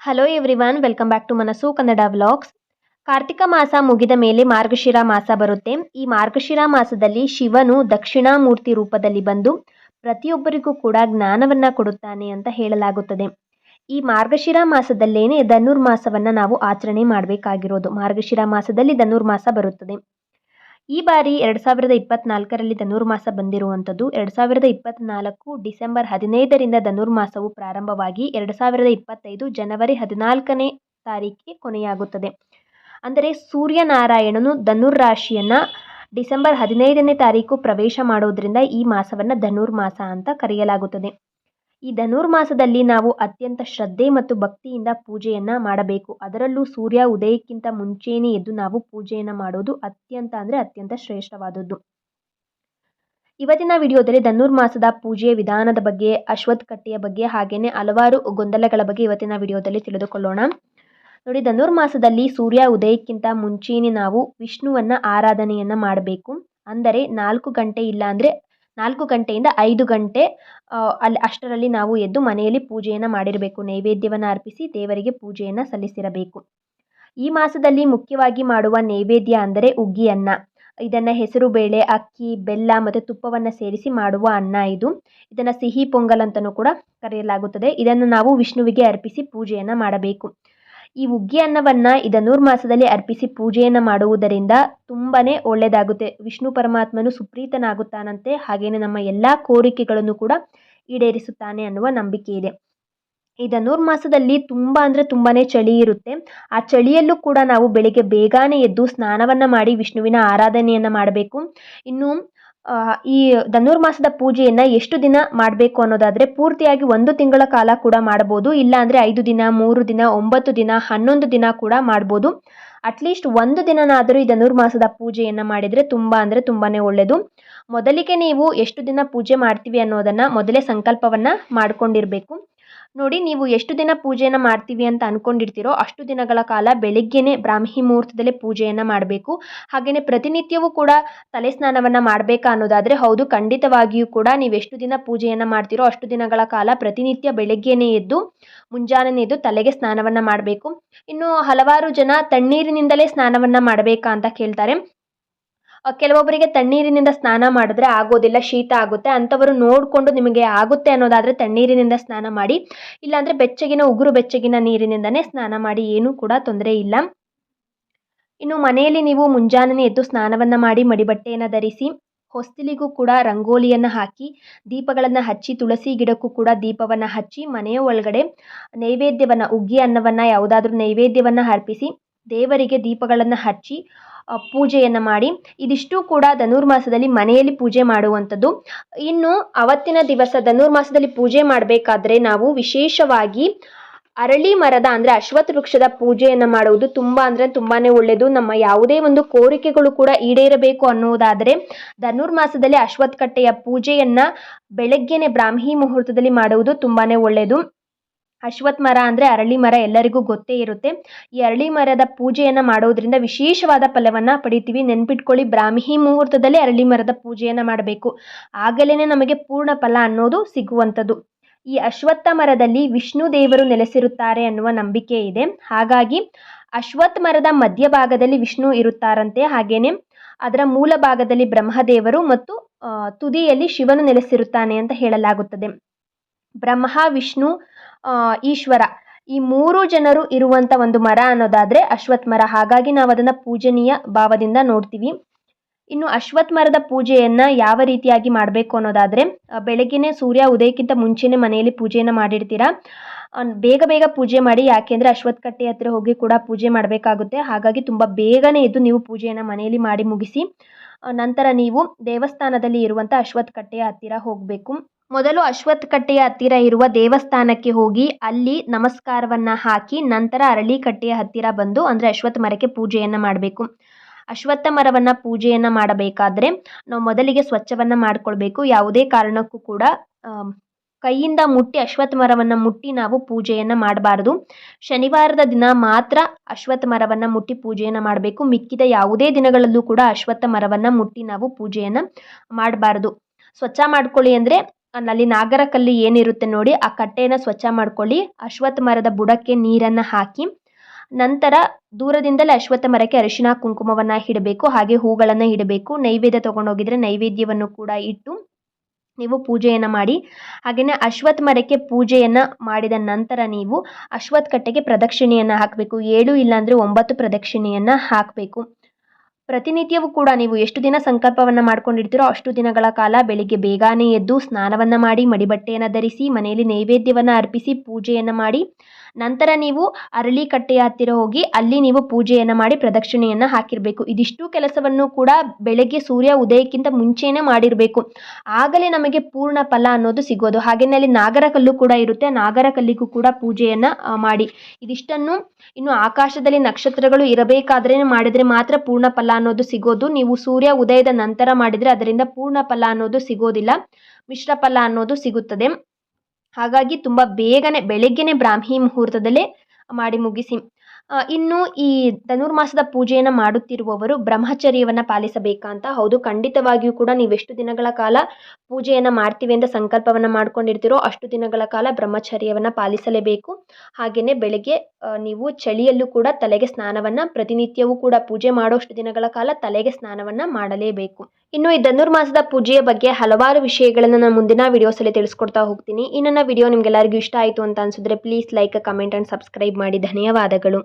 Hello everyone welcome back to Manasu Kannada vlogs Kartika ಮಾಸ ಮುಗಿದ ಮೇಲೆ ಮಾರ್ಗಶಿರ ಮಾಸ ಬರುತ್ತೆ. ಈ ಮಾರ್ಗಶಿರ ಮಾಸದಲ್ಲಿ ಶಿವನು ದಕ್ಷಿಣಾಮೂರ್ತಿ ರೂಪದಲ್ಲಿ ಬಂದು ಪ್ರತಿಯೊಬ್ಬರಿಗೂ ಕೂಡ ಜ್ಞಾನವನ್ನ ಕೊಡುತ್ತಾನೆ ಅಂತ ಹೇಳಲಾಗುತ್ತದೆ. ಈ ಮಾರ್ಗಶಿರ ಮಾಸದಲ್ಲೇನೆ ಧನುರ್ಮಾಸವನ್ನು ನಾವು ಆಚರಣೆ ಮಾಡಬೇಕಾಗಿರೋದು. ಮಾರ್ಗಶಿರ ಮಾಸದಲ್ಲಿ ಧನುರ್ಮಾಸ ಬರುತ್ತದೆ. ಈ ಬಾರಿ ಎರಡು ಸಾವಿರದ ಇಪ್ಪತ್ನಾಲ್ಕರಲ್ಲಿ ಧನುರ್ಮಾಸ ಬಂದಿರುವಂಥದ್ದು, ಎರಡು ಸಾವಿರದ ಇಪ್ಪತ್ನಾಲ್ಕು ಡಿಸೆಂಬರ್ ಹದಿನೈದರಿಂದ ಧನುರ್ಮಾಸವು ಪ್ರಾರಂಭವಾಗಿ ಎರಡು ಸಾವಿರದ ಇಪ್ಪತ್ತೈದು ಜನವರಿ ಹದಿನಾಲ್ಕನೇ ತಾರೀಕಿಗೆ ಕೊನೆಯಾಗುತ್ತದೆ. ಅಂದರೆ ಸೂರ್ಯನಾರಾಯಣನು ಧನುರ್ ರಾಶಿಯನ್ನು ಡಿಸೆಂಬರ್ ಹದಿನೈದನೇ ತಾರೀಕು ಪ್ರವೇಶ ಮಾಡೋದರಿಂದ ಈ ಮಾಸವನ್ನು ಧನುರ್ಮಾಸ ಅಂತ ಕರೆಯಲಾಗುತ್ತದೆ. ಈ ಧನುರ್ಮಾಸದಲ್ಲಿ ನಾವು ಅತ್ಯಂತ ಶ್ರದ್ಧೆ ಮತ್ತು ಭಕ್ತಿಯಿಂದ ಪೂಜೆಯನ್ನು ಮಾಡಬೇಕು. ಅದರಲ್ಲೂ ಸೂರ್ಯ ಉದಯಕ್ಕಿಂತ ಮುಂಚೆನೇ ಎದ್ದು ನಾವು ಪೂಜೆಯನ್ನು ಮಾಡೋದು ಅತ್ಯಂತ ಅಂದರೆ ಅತ್ಯಂತ ಶ್ರೇಷ್ಠವಾದದ್ದು. ಇವತ್ತಿನ ವಿಡಿಯೋದಲ್ಲಿ ಧನುರ್ಮಾಸದ ಪೂಜೆಯ ವಿಧಾನದ ಬಗ್ಗೆ ಅಶ್ವತ್ಥ ಕಟ್ಟೆಯ ಬಗ್ಗೆ ಹಾಗೆಯೇ ಹಲವಾರು ಗೊಂದಲಗಳ ಬಗ್ಗೆ ಇವತ್ತಿನ ವಿಡಿಯೋದಲ್ಲಿ ತಿಳಿದುಕೊಳ್ಳೋಣ. ನೋಡಿ, ಧನುರ್ಮಾಸದಲ್ಲಿ ಸೂರ್ಯ ಉದಯಕ್ಕಿಂತ ಮುಂಚೆಯೇ ನಾವು ವಿಷ್ಣುವನ್ನ ಆರಾಧನೆಯನ್ನು ಮಾಡಬೇಕು. ಅಂದರೆ ನಾಲ್ಕು ಗಂಟೆ ಇಲ್ಲ ಅಂದರೆ ನಾಲ್ಕು ಗಂಟೆಯಿಂದ ಐದು ಗಂಟೆ ಅಲ್ಲಿ ಅಷ್ಟರಲ್ಲಿ ನಾವು ಎದ್ದು ಮನೆಯಲ್ಲಿ ಪೂಜೆಯನ್ನು ಮಾಡಿರಬೇಕು. ನೈವೇದ್ಯವನ್ನು ಅರ್ಪಿಸಿ ದೇವರಿಗೆ ಪೂಜೆಯನ್ನು ಸಲ್ಲಿಸಿರಬೇಕು. ಈ ಮಾಸದಲ್ಲಿ ಮುಖ್ಯವಾಗಿ ಮಾಡುವ ನೈವೇದ್ಯ ಅಂದರೆ ಉಗ್ಗಿ ಅನ್ನ. ಇದನ್ನು ಹೆಸರು ಬೇಳೆ, ಅಕ್ಕಿ, ಬೆಲ್ಲ ಮತ್ತು ತುಪ್ಪವನ್ನು ಸೇರಿಸಿ ಮಾಡುವ ಅನ್ನ ಇದು. ಇದನ್ನು ಸಿಹಿ ಪೊಂಗಲ್ ಅಂತಲೂ ಕೂಡ ಕರೆಯಲಾಗುತ್ತದೆ. ಇದನ್ನು ನಾವು ವಿಷ್ಣುವಿಗೆ ಅರ್ಪಿಸಿ ಪೂಜೆಯನ್ನು ಮಾಡಬೇಕು. ಈ ಉಗ್ಗಿ ಅನ್ನವನ್ನು ಈ ಧನುರ್ಮಾಸದಲ್ಲಿ ಅರ್ಪಿಸಿ ಪೂಜೆಯನ್ನು ಮಾಡುವುದರಿಂದ ತುಂಬಾ ಒಳ್ಳೆಯದಾಗುತ್ತೆ ವಿಷ್ಣು ಪರಮಾತ್ಮನು ಸುಪ್ರೀತನಾಗುತ್ತಾನಂತೆ ಹಾಗೆಯೇ ನಮ್ಮ ಎಲ್ಲ ಕೋರಿಕೆಗಳನ್ನು ಕೂಡ ಈಡೇರಿಸುತ್ತಾನೆ ಅನ್ನುವ ನಂಬಿಕೆ ಇದೆ. ಈ ಧನುರ್ಮಾಸದಲ್ಲಿ ತುಂಬ ಅಂದರೆ ತುಂಬಾ ಚಳಿ ಇರುತ್ತೆ. ಆ ಚಳಿಯಲ್ಲೂ ಕೂಡ ನಾವು ಬೆಳಿಗ್ಗೆ ಬೇಗನೆ ಎದ್ದು ಸ್ನಾನವನ್ನು ಮಾಡಿ ವಿಷ್ಣುವಿನ ಆರಾಧನೆಯನ್ನು ಮಾಡಬೇಕು. ಇನ್ನು ಈ ಧನುರ್ಮಾಸದ ಪೂಜೆಯನ್ನು ಎಷ್ಟು ದಿನ ಮಾಡಬೇಕು ಅನ್ನೋದಾದರೆ ಪೂರ್ತಿಯಾಗಿ ಒಂದು ತಿಂಗಳ ಕಾಲ ಕೂಡ ಮಾಡ್ಬೋದು ಇಲ್ಲಾಂದರೆ ಐದು ದಿನ, ಮೂರು ದಿನ, ಒಂಬತ್ತು ದಿನ, ಹನ್ನೊಂದು ದಿನ ಕೂಡ ಮಾಡ್ಬೋದು. ಅಟ್ಲೀಸ್ಟ್ ಒಂದು ದಿನನಾದರೂ ಈ ಧನುರ್ಮಾಸದ ಪೂಜೆಯನ್ನು ಮಾಡಿದರೆ ತುಂಬ ಅಂದರೆ ತುಂಬಾ ಒಳ್ಳೆಯದು ಮೊದಲಿಗೆ ನೀವು ಎಷ್ಟು ದಿನ ಪೂಜೆ ಮಾಡ್ತೀವಿ ಅನ್ನೋದನ್ನು ಮೊದಲೇ ಸಂಕಲ್ಪವನ್ನು ಮಾಡ್ಕೊಂಡಿರಬೇಕು. ನೋಡಿ, ನೀವು ಎಷ್ಟು ದಿನ ಪೂಜೆಯನ್ನು ಮಾಡ್ತೀವಿ ಅಂತ ಅಂದ್ಕೊಂಡಿರ್ತೀರೋ ಅಷ್ಟು ದಿನಗಳ ಕಾಲ ಬೆಳಿಗ್ಗೆನೇ ಬ್ರಾಹ್ಮಿ ಮುಹೂರ್ತದಲ್ಲೇ ಪೂಜೆಯನ್ನು ಮಾಡಬೇಕು. ಹಾಗೆಯೇ ಪ್ರತಿನಿತ್ಯವೂ ಕೂಡ ತಲೆ ಸ್ನಾನವನ್ನು ಮಾಡಬೇಕಾ ಅನ್ನೋದಾದರೆ ಹೌದು, ಖಂಡಿತವಾಗಿಯೂ ಕೂಡ ನೀವು ಎಷ್ಟು ದಿನ ಪೂಜೆಯನ್ನು ಮಾಡ್ತೀರೋ ಅಷ್ಟು ದಿನಗಳ ಕಾಲ ಪ್ರತಿನಿತ್ಯ ಬೆಳಗ್ಗೆನೇ ಎದ್ದು ಮುಂಜಾನೆ ಎದ್ದು ತಲೆಗೆ ಸ್ನಾನವನ್ನು ಮಾಡಬೇಕು. ಇನ್ನು ಹಲವಾರು ಜನ ತಣ್ಣೀರಿನಿಂದಲೇ ಸ್ನಾನವನ್ನು ಮಾಡಬೇಕಾ ಅಂತ ಕೇಳ್ತಾರೆ. ಕೆಲವೊಬ್ಬರಿಗೆ ತಣ್ಣೀರಿನಿಂದ ಸ್ನಾನ ಮಾಡಿದ್ರೆ ಆಗೋದಿಲ್ಲ, ಶೀತ ಆಗುತ್ತೆ. ಅಂಥವರು ನೋಡಿಕೊಂಡು ನಿಮಗೆ ಆಗುತ್ತೆ ಅನ್ನೋದಾದರೆ ತಣ್ಣೀರಿನಿಂದ ಸ್ನಾನ ಮಾಡಿ, ಇಲ್ಲಾಂದರೆ ಬೆಚ್ಚಗಿನ, ಉಗುರು ಬೆಚ್ಚಗಿನ ನೀರಿನಿಂದನೇ ಸ್ನಾನ ಮಾಡಿ, ಏನೂ ಕೂಡ ತೊಂದರೆ ಇಲ್ಲ. ಇನ್ನು ಮನೆಯಲ್ಲಿ ನೀವು ಮುಂಜಾನೆ ಎದ್ದು ಸ್ನಾನವನ್ನು ಮಾಡಿ, ಮಡಿಬಟ್ಟೆಯನ್ನು ಧರಿಸಿ, ಹೊಸ್ತಿಲಿಗೂ ಕೂಡ ರಂಗೋಲಿಯನ್ನು ಹಾಕಿ, ದೀಪಗಳನ್ನು ಹಚ್ಚಿ, ತುಳಸಿ ಗಿಡಕ್ಕೂ ಕೂಡ ದೀಪವನ್ನು ಹಚ್ಚಿ, ಮನೆಯ ಒಳಗಡೆ ನೈವೇದ್ಯವನ್ನು, ಉಗ್ಗಿ ಅನ್ನವನ್ನು, ಯಾವುದಾದ್ರೂ ನೈವೇದ್ಯವನ್ನು ಅರ್ಪಿಸಿ, ದೇವರಿಗೆ ದೀಪಗಳನ್ನು ಹಚ್ಚಿ ಪೂಜೆಯನ್ನು ಮಾಡಿ. ಇದಿಷ್ಟು ಕೂಡ ಧನುರ್ಮಾಸದಲ್ಲಿ ಮನೆಯಲ್ಲಿ ಪೂಜೆ ಮಾಡುವಂಥದ್ದು. ಇನ್ನು ಅವತ್ತಿನ ದಿವಸ ಧನುರ್ಮಾಸದಲ್ಲಿ ಪೂಜೆ ಮಾಡಬೇಕಾದ್ರೆ ನಾವು ವಿಶೇಷವಾಗಿ ಅರಳಿ ಮರದ ಅಂದರೆ ಅಶ್ವತ್ಥ ವೃಕ್ಷದ ಪೂಜೆಯನ್ನು ಮಾಡುವುದು ತುಂಬ ಅಂದರೆ ತುಂಬಾ ಒಳ್ಳೆಯದು ನಮ್ಮ ಯಾವುದೇ ಒಂದು ಕೋರಿಕೆಗಳು ಕೂಡ ಈಡೇರಬೇಕು ಅನ್ನುವುದಾದರೆ ಧನುರ್ಮಾಸದಲ್ಲಿ ಅಶ್ವತ್ಥ ಕಟ್ಟೆಯ ಪೂಜೆಯನ್ನು ಬೆಳಗ್ಗೆನೆ ಬ್ರಾಹ್ಮಿ ಮುಹೂರ್ತದಲ್ಲಿ ಮಾಡುವುದು ತುಂಬಾ ಒಳ್ಳೆಯದು ಅಶ್ವತ್ಥ ಮರ ಅಂದರೆ ಅರಳಿ ಮರ ಎಲ್ಲರಿಗೂ ಗೊತ್ತೇ ಇರುತ್ತೆ. ಈ ಅರಳಿ ಮರದ ಪೂಜೆಯನ್ನು ಮಾಡೋದ್ರಿಂದ ವಿಶೇಷವಾದ ಫಲವನ್ನು ಪಡಿತೀವಿ. ನೆನ್ಪಿಟ್ಕೊಳ್ಳಿ, ಬ್ರಾಹ್ಮಿ ಮುಹೂರ್ತದಲ್ಲಿ ಅರಳಿ ಮರದ ಪೂಜೆಯನ್ನು ಮಾಡಬೇಕು. ಆಗಲೇ ನಮಗೆ ಪೂರ್ಣ ಫಲ ಅನ್ನೋದು ಸಿಗುವಂಥದ್ದು. ಈ ಅಶ್ವತ್ಥ ಮರದಲ್ಲಿ ವಿಷ್ಣು ದೇವರು ನೆಲೆಸಿರುತ್ತಾರೆ ಅನ್ನುವ ನಂಬಿಕೆ ಇದೆ. ಹಾಗಾಗಿ ಅಶ್ವತ್ಥ ಮರದ ಮಧ್ಯಭಾಗದಲ್ಲಿ ವಿಷ್ಣು ಇರುತ್ತಾರಂತೆ. ಹಾಗೇನೆ ಅದರ ಮೂಲ ಭಾಗದಲ್ಲಿ ಬ್ರಹ್ಮದೇವರು ಮತ್ತು ತುದಿಯಲ್ಲಿ ಶಿವನು ನೆಲೆಸಿರುತ್ತಾನೆ ಅಂತ ಹೇಳಲಾಗುತ್ತದೆ. ಬ್ರಹ್ಮ, ವಿಷ್ಣು ಈಶ್ವರ. ಈ ಮೂರು ಜನರು ಇರುವಂಥ ಒಂದು ಮರ ಅನ್ನೋದಾದರೆ ಅಶ್ವತ್ಥ ಮರ. ಹಾಗಾಗಿ ನಾವು ಅದನ್ನು ಪೂಜನೀಯ ಭಾವದಿಂದ ನೋಡ್ತೀವಿ. ಇನ್ನು ಅಶ್ವತ್ಥ ಮರದ ಪೂಜೆಯನ್ನು ಯಾವ ರೀತಿಯಾಗಿ ಮಾಡಬೇಕು ಅನ್ನೋದಾದರೆ ಬೆಳಗ್ಗೆನೇ ಸೂರ್ಯ ಉದಯಕ್ಕಿಂತ ಮುಂಚೆನೇ ಮನೆಯಲ್ಲಿ ಪೂಜೆಯನ್ನು ಮಾಡಿರ್ತೀರ? ಬೇಗ ಬೇಗ ಪೂಜೆ ಮಾಡಿ, ಯಾಕೆಂದರೆ ಅಶ್ವತ್ಥ ಕಟ್ಟೆ ಹತ್ತಿರ ಹೋಗಿ ಕೂಡ ಪೂಜೆ ಮಾಡಬೇಕಾಗುತ್ತೆ. ಹಾಗಾಗಿ ತುಂಬ ಬೇಗನೆ ಎದ್ದು ನೀವು ಪೂಜೆಯನ್ನು ಮನೆಯಲ್ಲಿ ಮಾಡಿ ಮುಗಿಸಿ ನಂತರ ನೀವು ದೇವಸ್ಥಾನದಲ್ಲಿ ಇರುವಂಥ ಅಶ್ವತ್ಥ ಕಟ್ಟೆಯ ಹತ್ತಿರ ಹೋಗಬೇಕು. ಮೊದಲು ಅಶ್ವತ್ಥ ಕಟ್ಟೆಯ ಹತ್ತಿರ ಇರುವ ದೇವಸ್ಥಾನಕ್ಕೆ ಹೋಗಿ ಅಲ್ಲಿ ನಮಸ್ಕಾರವನ್ನು ಹಾಕಿ ನಂತರ ಅರಳಿ ಕಟ್ಟೆಯ ಹತ್ತಿರ ಬಂದು ಅಂದರೆ ಅಶ್ವತ್ಥ ಮರಕ್ಕೆ ಪೂಜೆಯನ್ನು ಮಾಡಬೇಕು. ಅಶ್ವತ್ಥ ಮರವನ್ನು ಪೂಜೆಯನ್ನು ಮಾಡಬೇಕಾದ್ರೆ ನಾವು ಮೊದಲಿಗೆ ಸ್ವಚ್ಛವನ್ನು ಮಾಡಿಕೊಳ್ಬೇಕು. ಯಾವುದೇ ಕಾರಣಕ್ಕೂ ಕೂಡ ಕೈಯಿಂದ ಮುಟ್ಟಿ ಅಶ್ವತ್ಥ ಮರವನ್ನು ಮುಟ್ಟಿ ನಾವು ಪೂಜೆಯನ್ನು ಮಾಡಬಾರ್ದು. ಶನಿವಾರದ ದಿನ ಮಾತ್ರ ಅಶ್ವತ್ಥ ಮರವನ್ನು ಮುಟ್ಟಿ ಪೂಜೆಯನ್ನು ಮಾಡಬೇಕು. ಮಿಕ್ಕಿದ ಯಾವುದೇ ದಿನಗಳಲ್ಲೂ ಕೂಡ ಅಶ್ವತ್ಥ ಮರವನ್ನು ಮುಟ್ಟಿ ನಾವು ಪೂಜೆಯನ್ನು ಮಾಡಬಾರ್ದು. ಸ್ವಚ್ಛ ಮಾಡ್ಕೊಳ್ಳಿ ಅಂದರೆ ಅಲ್ಲಿ ನಾಗರ ಕಲ್ಲು ಏನಿರುತ್ತೆ ನೋಡಿ, ಆ ಕಟ್ಟೆಯನ್ನು ಸ್ವಚ್ಛ ಮಾಡ್ಕೊಳ್ಳಿ. ಅಶ್ವತ್ಥ ಮರದ ಬುಡಕ್ಕೆ ನೀರನ್ನು ಹಾಕಿ, ನಂತರ ದೂರದಿಂದಲೇ ಅಶ್ವತ್ಥ ಮರಕ್ಕೆ ಅರಿಶಿನ ಕುಂಕುಮವನ್ನು ಇಡಬೇಕು. ಹಾಗೆ ಹೂಗಳನ್ನು ಇಡಬೇಕು. ನೈವೇದ್ಯ ತೊಗೊಂಡೋಗಿದ್ರೆ ನೈವೇದ್ಯವನ್ನು ಕೂಡ ಇಟ್ಟು ನೀವು ಪೂಜೆಯನ್ನು ಮಾಡಿ. ಹಾಗೆಯೇ ಅಶ್ವತ್ಥ ಮರಕ್ಕೆ ಪೂಜೆಯನ್ನು ಮಾಡಿದ ನಂತರ ನೀವು ಅಶ್ವತ್ಥ ಕಟ್ಟೆಗೆ ಪ್ರದಕ್ಷಿಣೆಯನ್ನು ಹಾಕಬೇಕು. ಏಳು ಇಲ್ಲಾಂದರೆ ಒಂಬತ್ತು ಪ್ರದಕ್ಷಿಣೆಯನ್ನು ಹಾಕಬೇಕು. ಪ್ರತಿನಿತ್ಯವೂ ಕೂಡ ನೀವು ಎಷ್ಟು ದಿನ ಸಂಕಲ್ಪವನ್ನು ಮಾಡ್ಕೊಂಡಿರ್ತೀರೋ ಅಷ್ಟು ದಿನಗಳ ಕಾಲ ಬೆಳಿಗ್ಗೆ ಬೇಗನೆ ಎದ್ದು ಸ್ನಾನವನ್ನು ಮಾಡಿ, ಮಡಿಬಟ್ಟೆಯನ್ನು ಧರಿಸಿ, ಮನೆಯಲ್ಲಿ ನೈವೇದ್ಯವನ್ನು ಅರ್ಪಿಸಿ, ಪೂಜೆಯನ್ನು ಮಾಡಿ, ನಂತರ ನೀವು ಅರಳಿ ಕಟ್ಟೆಯ ಹತ್ತಿರ ಹೋಗಿ ಅಲ್ಲಿ ನೀವು ಪೂಜೆಯನ್ನು ಮಾಡಿ ಪ್ರದಕ್ಷಿಣೆಯನ್ನು ಹಾಕಿರಬೇಕು. ಇದಿಷ್ಟು ಕೆಲಸವನ್ನು ಕೂಡ ಬೆಳಗ್ಗೆ ಸೂರ್ಯ ಉದಯಕ್ಕಿಂತ ಮುಂಚೆನೇ ಮಾಡಿರಬೇಕು. ಆಗಲೇ ನಮಗೆ ಪೂರ್ಣ ಫಲ ಅನ್ನೋದು ಸಿಗೋದು. ಹಾಗೆಯೇ ಅಲ್ಲಿ ನಾಗರಕಲ್ಲು ಕೂಡ ಇರುತ್ತೆ. ನಾಗರಕಲ್ಲಿಗೂ ಕೂಡ ಪೂಜೆಯನ್ನು ಮಾಡಿ. ಇದಿಷ್ಟನ್ನು ಇನ್ನು ಆಕಾಶದಲ್ಲಿ ನಕ್ಷತ್ರಗಳು ಇರಬೇಕಾದ್ರೆ ಮಾಡಿದರೆ ಮಾತ್ರ ಪೂರ್ಣ ಫಲ ಅನ್ನೋದು ಸಿಗೋದು. ನೀವು ಸೂರ್ಯ ಉದಯದ ನಂತರ ಮಾಡಿದರೆ ಅದರಿಂದ ಪೂರ್ಣ ಫಲ ಅನ್ನೋದು ಸಿಗೋದಿಲ್ಲ. ಮಿಶ್ರ ಫಲ ಅನ್ನೋದು ಸಿಗುತ್ತದೆ. ಹಾಗಾಗಿ ತುಂಬ ಬೇಗನೆ, ಬೆಳಗ್ಗೆನೆ ಬ್ರಾಹ್ಮಿ ಮುಹೂರ್ತದಲ್ಲೇ ಮಾಡಿ ಮುಗಿಸಿ ಇನ್ನು ಈ ಧನುರ್ಮಾಸದ ಪೂಜೆಯನ್ನು ಮಾಡುತ್ತಿರುವವರು ಬ್ರಹ್ಮಚರ್ಯವನ್ನು ಪಾಲಿಸಬೇಕಂತ ಹೌದು, ಖಂಡಿತವಾಗಿಯೂ ಕೂಡ ನೀವೆಷ್ಟು ದಿನಗಳ ಕಾಲ ಪೂಜೆಯನ್ನು ಮಾಡ್ತೀವಿ ಅಂತ ಸಂಕಲ್ಪವನ್ನು ಮಾಡ್ಕೊಂಡಿರ್ತೀರೋ ಅಷ್ಟು ದಿನಗಳ ಕಾಲ ಬ್ರಹ್ಮಚರ್ಯವನ್ನು ಪಾಲಿಸಲೇಬೇಕು. ಹಾಗೆಯೇ ಬೆಳಗ್ಗೆ ನೀವು ಚಳಿಯಲ್ಲೂ ಕೂಡ ತಲೆಗೆ ಸ್ನಾನವನ್ನು, ಪ್ರತಿನಿತ್ಯವೂ ಕೂಡ ಪೂಜೆ ಮಾಡೋಷ್ಟು ದಿನಗಳ ಕಾಲ ತಲೆಗೆ ಸ್ನಾನವನ್ನು ಮಾಡಲೇಬೇಕು. ಇನ್ನು ಈ ಧನುರ್ಮಾಸದ ಪೂಜೆಯ ಬಗ್ಗೆ ಹಲವಾರು ವಿಷಯಗಳನ್ನು ನಾನು ಮುಂದಿನ ವಿಡಿಯೋಸಲ್ಲಿ ತಿಳಿಸ್ಕೊಡ್ತಾ ಹೋಗ್ತೀನಿ. ಈ ವಿಡಿಯೋ ನಿಮಗೆಲ್ಲರಿಗೂ ಇಷ್ಟ ಆಯಿತು ಅಂತ ಅನಿಸಿದ್ರೆ please like comment and subscribe ಮಾಡಿ. ಧನ್ಯವಾದಗಳು.